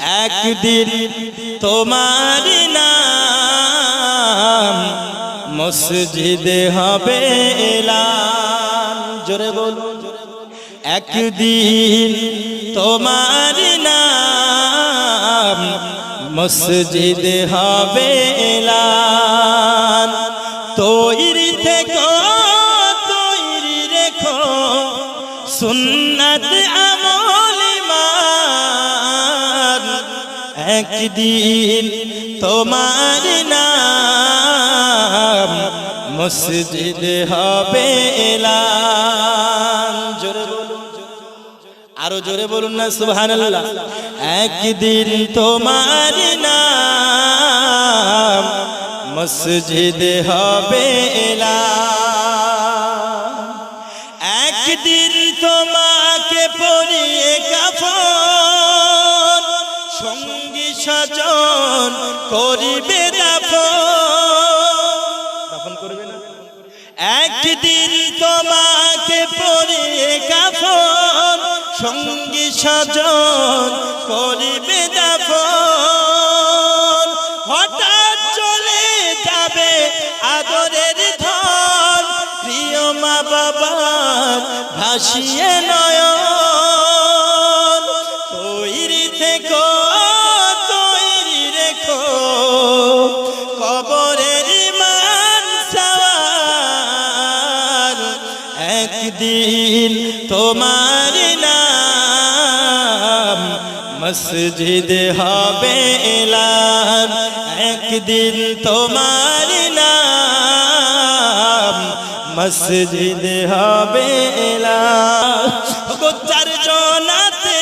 একদিন তোমার নাম মসজিদে হবে এলান। জোরে বলুন। একদিন তোমার নাম মসজিদে হবে এলান। তৈরি থেকে, তৈরি রেখো, সুন্নাত একদিন তোমার নাম মসজিদ হবে আরও জোরে বলুন না, সুবহানাল্লাহ। একদিন তোমার নাম মসজিদ হবে একদিন করিবে না একদিন তোমাকে পরে কাফন, সঙ্গী সজন করিবে দাফন। হঠাৎ চলে যাবে আদরের ধন, প্রিয় মা বাবা ভাসিয়ে নয়ন মসজিদ হবে এলান একদিন তোমার নাম মসজিদ হবে এলান গো চারজনাতে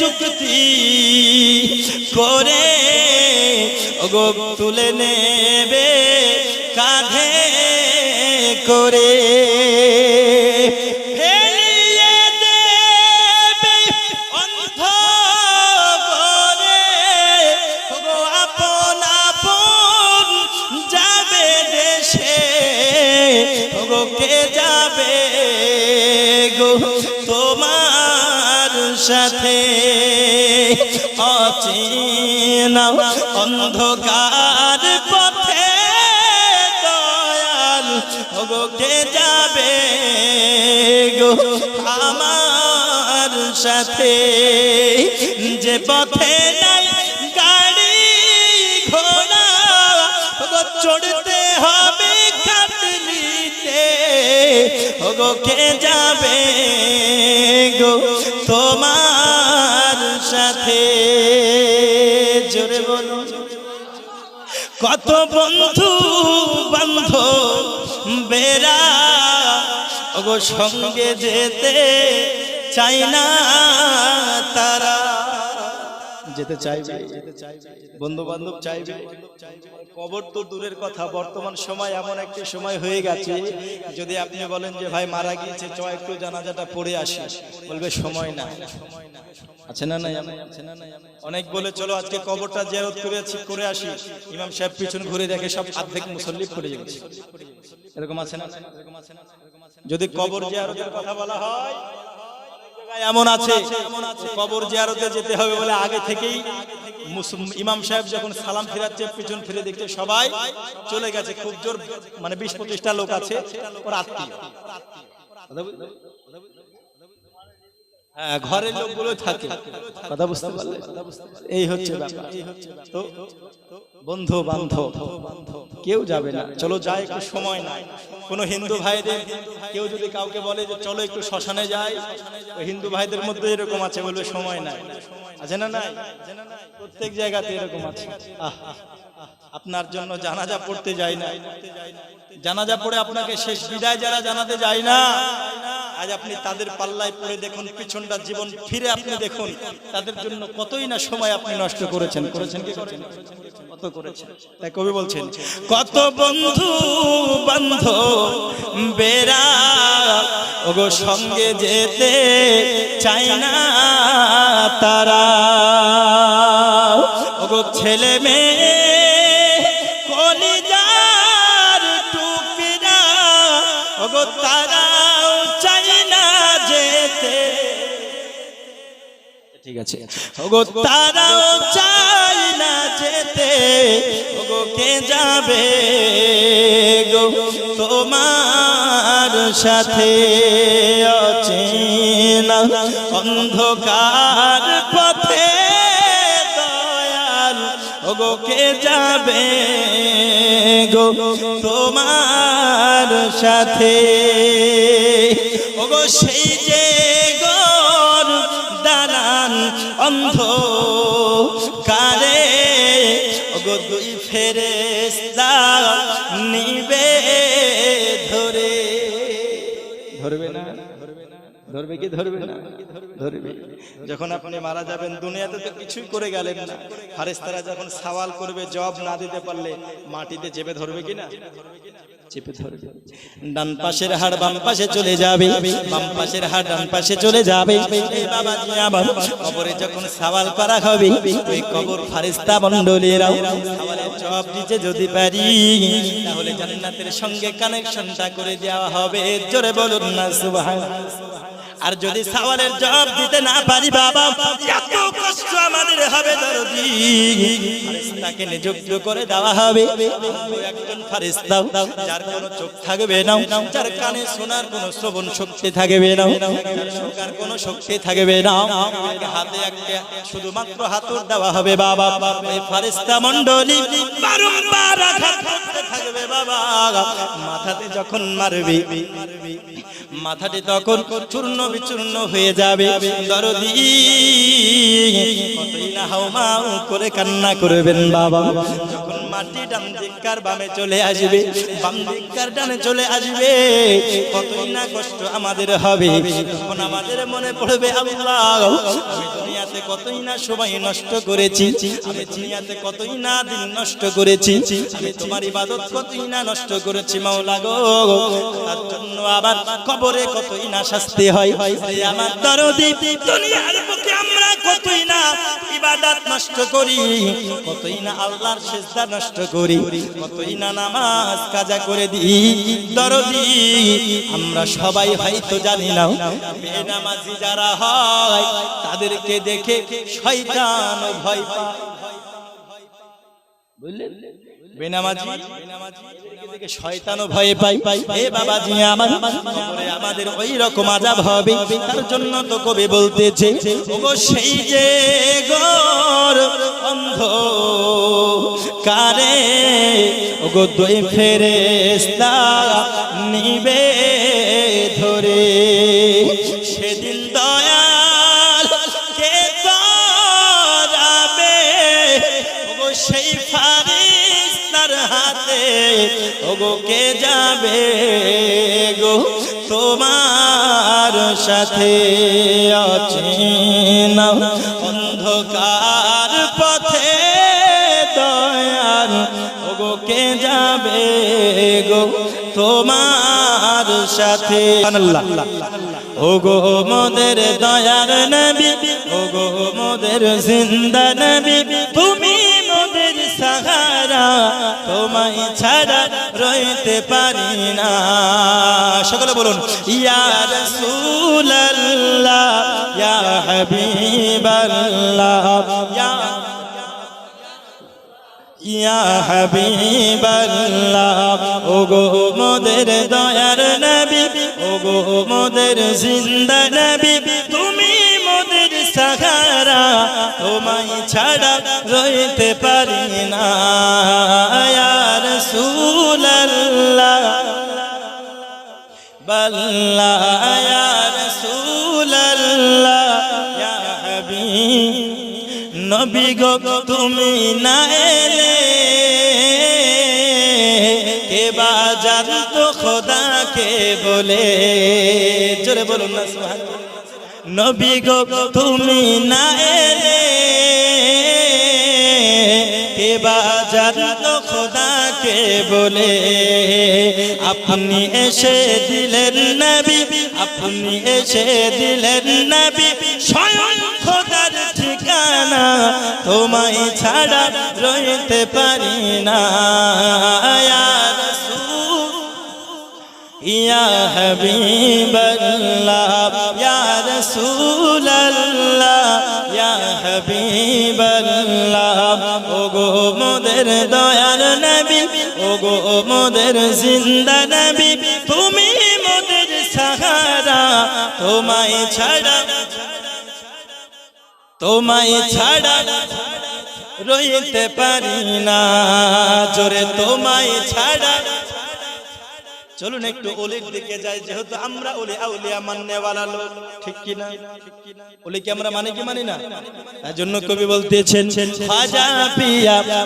যুক্তি করে গো তুলে নেবে, কাঁধে করে অচেনা অন্ধকার পথে দয়াল কে যাবে গো আমার সাথে? যে পথে নাই গাড়ি ঘোড়া চড়তে হবে খাটলিতে কে যাবে কত বন্ধু বন্ধ বেড়া ওগো সঙ্গে যেতে চাই না তারা। যেতে চাইবে। বন্ধু বান্ধব চাইবে। কবর তো দূরের কথা, বর্তমান সময় এমন একটি সময় হয়ে গেছে, যদি আপনি বলেন যে, ভাই, মারা গিয়েছে, চ, একটু জানাজাটা পড়ে আসি। বলবে, সময় না। আছে না নাই? অনেক বলে, চলো, আজকে কবরটা জিয়ারত করে আছি করে আসি। ইমাম সাহেব পিছন ঘুরে দেখে সব অর্ধেক মুসল্লি পড়ে যাচ্ছে এরকম আছে না? যদি কবর জিয়ারতের কথা বলা হয় এমন আছে কবর জিয়ারতে যেতে হবে বলে আগে থেকেই ইমাম সাহেব যখন সালাম ফিরাচ্ছে পিছন ফিরে দেখতে সবাই চলে গেছে। খুব জোর মানে বিশ পঁচিশটা লোক আছে ওর আত্মীয়। ঘরের লোকগুলো থাকে। কথা বুঝতে পারলে? এই হচ্ছে তো বন্ধু বান্ধব, কেউ যাবে না। চলো যাই, একটু সময় নাই। কোনো হিন্দু ভাইদের, কেউ যদি কাউকে বলে যে চলো একটু শ্মশানে যাই হিন্দু ভাইদের মধ্যে এরকম আছে বলবে সময় নাই। আছে না নাই? প্রত্যেক জায়গাতে এরকম আছে। আপনার জন্য জানাজা পড়তে যাই না। জানাজা পড়ে আপনাকে শেষ বিদায় যারা জানাতে যায় না আজ আপনি তাদের পাল্লায় পড়ে দেখুন, পিছনটা জীবন ফিরে আপনি দেখুন। তাদের জন্য কতই না সময় আপনি নষ্ট করেছেন করেছেন কি করেছেন? কত তাই কবি বলছেন, কত বন্ধু বান্ধব বেড়া, ওগো সঙ্গে যেতে চাই না তারা। ওগো ছেলে মেয়ে ঠিক আছে। ওগো তারাও চাই না যেতে। ওগো কে যাবে গো? তোমার সাথে অচেনা অন্ধকার পথে দয়াল। ওগো কে যাবে গো? তোমার সাথে। ওগো সেই যে অন্ধ কারে? ওগো দুই ফেরেস্তা নিবে ধরে। ধরবে না? ধরবে কি ধরবে না? ধরবে। যখন আপনি মারা যাবেন, দুনিয়াতে তো কিছুই করে গেলেন না। ফারেস্তারা যখন সওয়াল করবে, জবাব না দিতে পারলে মাটিতে চেপে ধরবে কি না? চেপে ধরবে। ডান পাশের হাড় বাম পাশে চলে যাবে। বাম পাশের হাড় ডান পাশে চলে যাবে। এই কবরে যখন সাওয়াল করা হবে, ওই কবর ফারিস্তা মণ্ডলীরাও সওয়ালের জবাব দিতে যদি পারি, তাহলে জান্নাতের সঙ্গে কানেকশনটা করে দেওয়া হবে। জোরে বলুন না, সুবহানাল্লাহ। আর যদি সওয়ালের জবাব দিতে না পারি বাবা, এত কষ্ট আমাদের হবে দরদি। ফারিস্তাকে নিযুক্ত করে দেওয়া হবে। একজন ফারিস্তা যার কোনো চোখ থাকবে না, যার কানে শোনার কোনো শ্রবণ শক্তি থাকবে না, যার শোকার কোনো শক্তি থাকবে না। তাকে হাতে একটা শুধুমাত্র হাতুর দেওয়া হবে বাবা। ওই ফারিস্তা মণ্ডলী বারংবার আঘাত করতে থাকবে বাবা। মাথাতে যখন মারবে মাথাটি তখন চূর্ণ বিচূর্ণ হয়ে যাবে। দরদি, কতই না হাউমাউ করে কান্না করবেন বাবা। যখন মাটি ডান দিককার বামে চলে আসবে, বাম দিককার ডানে চলে আসবে, কতই না কষ্ট আমাদের হবে। তখন আমাদের মনে পড়বে, আল্লাহ দুনিয়াতে কতই না সময় নষ্ট করেছি, আমি দুনিয়াতে কতই না দিন নষ্ট করেছি, আমি তোমার ইবাদত কতই না নষ্ট করেছি মাওলা গো। তার জন্য আবার কবরে কতই না শাস্তি হয় আমার দরদি দুনিয়ার বুকে আমরা কতই না ইবাদত নষ্ট করি, কতই না আল্লাহর সেজদা নষ্ট করি, কতই না নামাজ কাজা করে দিই। দরদি আমরা সবাই হয়তো জানি না, বেনামাজি যারা হয়, তাদেরকে দেখে শয়তান ভয় পায়। বুঝলেন? বেনামাজি দেখে শয়তানও ভয় পাই এ বাবাজি আমার আমাদের ওই রকম আজাব হবে। তার জন্য তো কবি বলতেছে ওগো সেই যে গোর অন্ধ কারে ওগো দুই ফেরেস্তা নিবে তোমার সাথে অচেনা অন্ধকার পথে দয়ার, ওগো কে যাবে গো তোমার সাথে? ওগো মোদের দয়ার নবী, ওগো মোদের জিন্দা নবী, তুমি মোদের সাহারা, তোমায় ছাড়া রইতে পারি না। সকলে বলুন ওগো মোদের দয়ার নবী ওগো মোদের জিন্দা নবী বাল্লা ইয়া রাসূলুল্লাহ, ইয়া হাবিব, নবী গো তুমি না এলে, কে বা জানতো খোদাকে বলে? জোরে নবী গো তুমি না এলে কে বা খোদাকে বলে, আপনি এসে দিলেন আপনি এসে দিলেন স্বয়ং খোদার ঠিকানা তোমায় ছাড়া রইতে পারি না। ইয়া হাবিবাল্লাহ, ইয়া রাসূলাল্লাহ, ইয়া হাবিবাল্লাহ মোদের দয়ার নবী ও গো মোদের জিন্দা নবী, তুমি মোদের সাহারা, তোমায় ছাড়া তোমায় ছাড়া রইতে পারি না। জোরে তোমায় ছাড়া চলুন একটু ওলির দিকে যাই, যেহেতু আমরা ওলি আউলিয়া মাননেওয়ালা লোক, ঠিক কি না? ওলি কি আমরা মানে কি মানি না? তার জন্য কবি বলতেছেন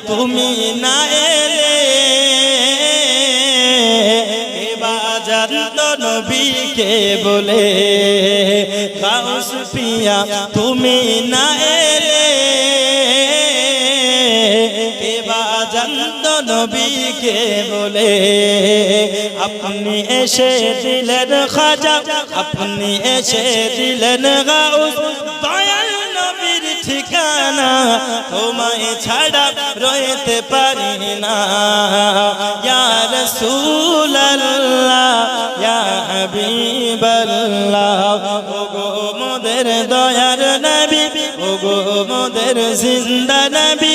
তুমি না এলে বলে পিয়া, তুমি না এলে এসে দিলেন খাজা, আপনি এসে দিলেন গাউস। দয়াল নবীর ঠিকানা তোমায় ছাড়া রইতে পারি না। ইয়া রাসূলুল্লাহ, ইয়া হাবিবাল্লাহ ও গো মোদের দয়ার নবী ও গো মোদের জিন্দা নবী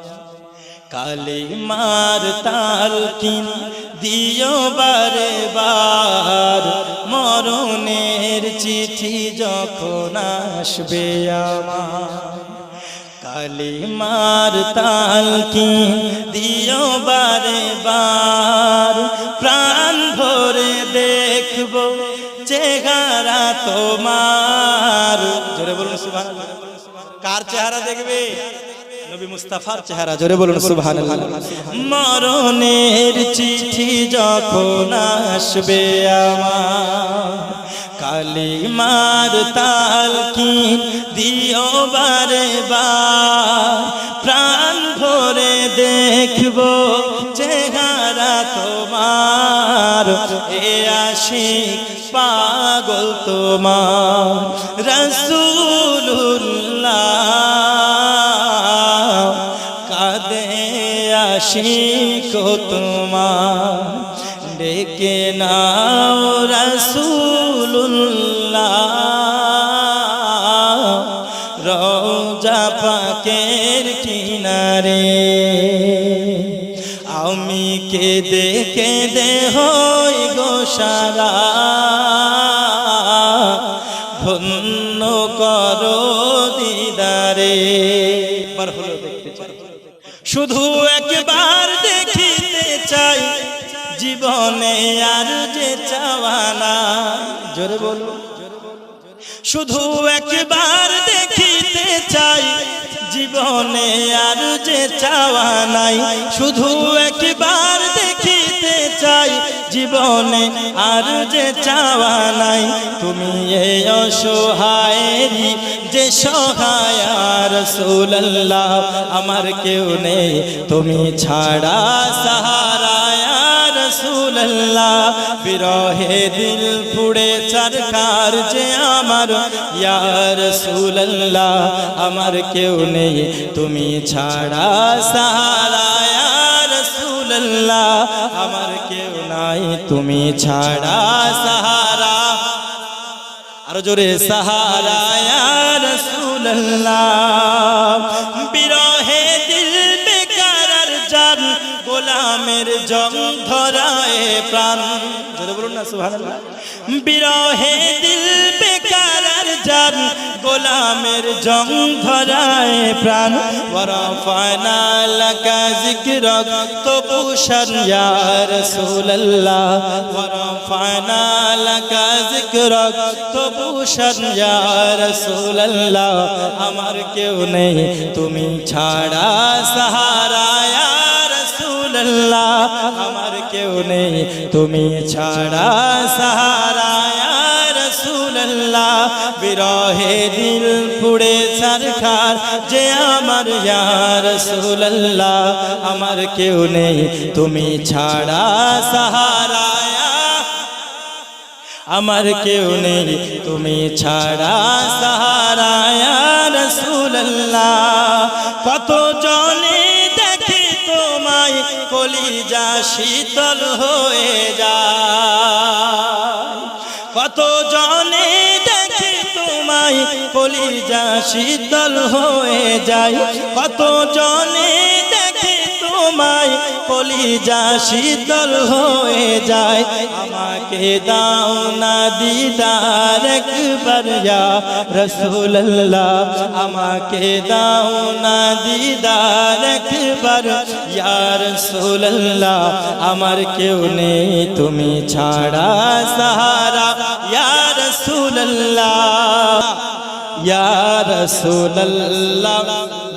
কালি মার তাল কিন দিও বারে বার। মরণের চিঠি যখন আসবে আমার। কালি মার তাল কিন দিও বারে বার। প্রাণ ভরে দেখব চেহারা তোমার। বলুন কার চেহারা দেখবে? নবী মুস্তাফার চেহারা, জোরে বলুন, সুবহানাল্লাহ। মরণের চিঠি যখন আসবে আমার, কালিমার তাল কি দিও বারে প্রাণ ভরে দেখব চেহারা তোমার, এ আশিক পাগল তোমার। আশিক তোমার। ডেকে নাও রসুল্লাহ রোজা পাকের কিনারে। আমি কে দেখে দে হই গোসারা ধন্য করো দিদারে। একবার হলো দেখতে চাই শুধু একবার দেখিতে চাই, জীবনে আর যে চাওয়ানা জোরে বলো শুধু একবার দেখিতে চাই, জীবনে আর যে চাওয়া নাই। শুধু একবার দেখিতে চাই জীবনে আর যে চাওয়া নাই, তুমি এই অসহায়েরই যে সহায় রসুল্লাহ আমার কেউ নেই। তুমি ছাড়া সাহারায় রসুল্লাহ বিরহে দিল পুড়ে চরকার যে আমার। ইয়া রসুল্লাহ আমার কেউ নেই। তুমি ছাড়া সাহারা ইয়া আমার কেউ নাই, তুমি ছাড়া সাহারা। আর জোরে সাহারা বিরহে দিল বেকার জান, গোলামের জং ধরায় প্রাণ। জোরে বলুন না, সুবহানাল্লাহ। বিরহে দিল গোলামের জং ধরায় প্রাণ ওয়ারাফানা লাকা যিকরাক তবুশান ইয়া রাসূলুল্লাহ ওয়ারাফানা লাকা যিকরাক তবুশান ইয়া রাসূলুল্লাহ আমার কেউ নেই তুমি ছাড়া সাহারা ইয়া রাসূলুল্লাহ আমার কেউ নেই তুমি ছাড়া সাহারা রসুল্লাহ বিরহে দিল পুড়ে সরকার যে আমার ইয়া রসুল্লাহ আমার কেউ নেই, তুমি ছাড়া সাহারায়া আমার কেউ নেই, তুমি ছাড়া সাহারায়া রসুল্লাহ কত জনে দেখে তোমায় কলিজা শীতল হয়ে যায়। কত জনে তোমায় কলিজা শীতল হয়ে যায়। কত জনে দেখে তোমায়, কলিজা শীতল হয়ে যায়। আমাকে দাও না দিদার একবার রসুল্লাহ আমাকে দাও না দিদার একবার, ইয়া রসুল্লাহ আমার কেউ নেই, তুমি ছাড়া সাহারা। ইয়া রসুল্লাহ ইয়া রসুল্লাহ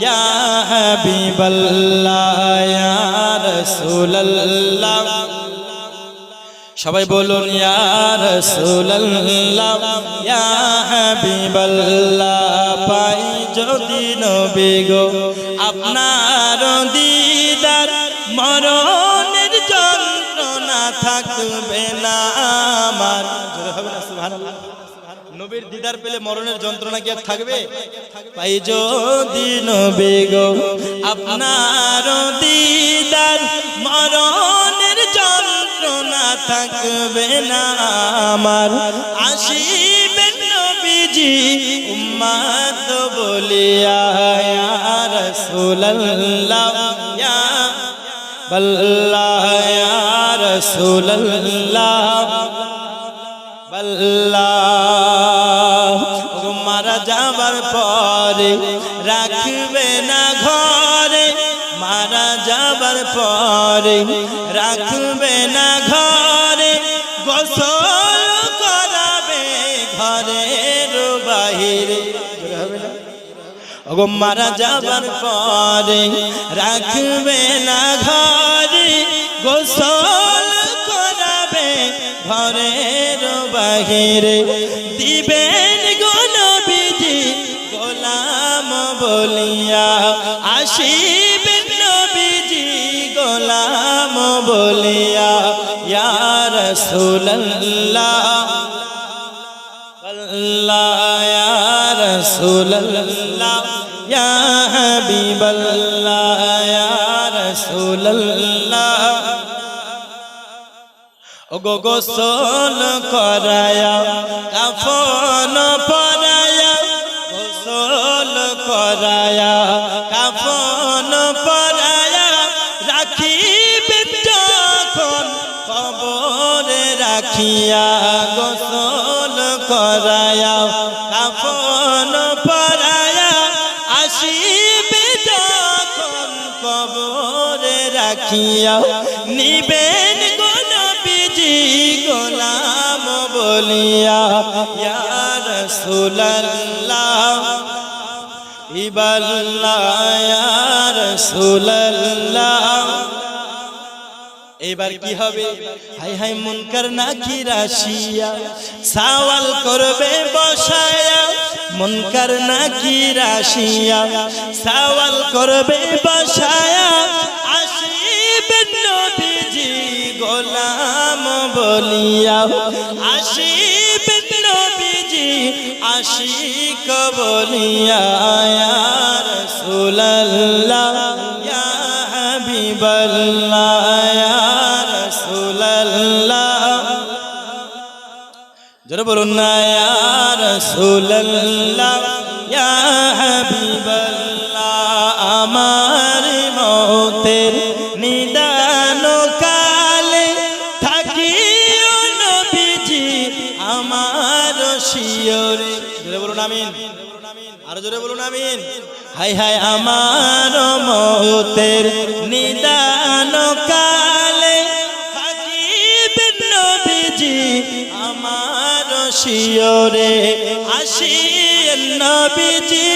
ইয়া হাবিবাল্লাহ, ইয়া রসুল্লাহ সবাই বলুন, ইয়া রসুল্লাহ ইয়া হাবিবাল্লাহ পাই যদি নবী গো, আপনার দিদার যন্ত্রণা থাকবে না আমার জোরে হবে না সুবহানাল্লাহ নবীর দিদার পেলে মরণের যন্ত্রণা কি আর থাকবে? পাই যদি নবী গো, আপনার দিদার মরণের যন্ত্রণা থাকবে না আমার, আসিবেন নবীজি, উম্মাত বলিয়া, ইয়া বল্লাহ রাসূলুল্লাহ, বল্লাহ। মারা যাবার পরে রাখবে না ঘরে, মারা যাবার পরে রাখবে না ঘরে, গোসল করাবে ঘরের বাহিরে। ওগো, মারা যাবার পরে রাখবে না ঘরে, গোসল করাবে ঘরের বাহিরে। দিবেন বলিয়া আসিবেন নবীজি গোলাম বলিয়া, ইয়া রাসূলুল্লাহ। আল্লাহ, ইয়া রাসূলুল্লাহ। ইয়া হাবিবাল্লাহ, ইয়া রাসূলুল্লাহ। ওগো গোসল করায়া, কাফন গোসল করায়া কাফন পরায়া রাখিবেন যখন কবরে রাখিয়া, গোসল করায়া, কাফন পরায়া আসিবে যখন কবরে রাখিয়া, নিবেন গনবিজি গোলাম বলিয়া ইয়া রাসূলুল্লাহ ইবাল্লাহ ইয়া রাসূলুল্লাহ। এবার কি হবে? হাই হাই মুনকার নাকি রাশিয়া? সওয়াল করবে, বসায়া। মুনকার নাকি রাশিয়া? সওয়াল করবে, বসায়া। আসিবেন নবীজি গোলাম বলিয়া আসিবেন আশিক বলিয়া রাসূলুল্লাহ ইয়া হাবিবাল্লাহ ইয়া রাসূলুল্লাহ। জোরে বলুন না ইয়া রাসূলুল্লাহ ইয়া হাবিবাল্লাহ। আর জোরে বলুন আমিন। হাই হাই, আমার মতের নিদান কালে থাকিবেন নবীজি আমার শিয়রে আসি নবীজি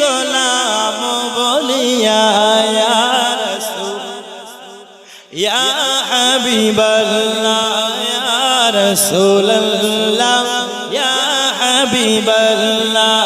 গোলাম বলিয়া, ইয়া হাবিবাল্লাহ, ইয়া ইয়া হাবিবাল্লাহ।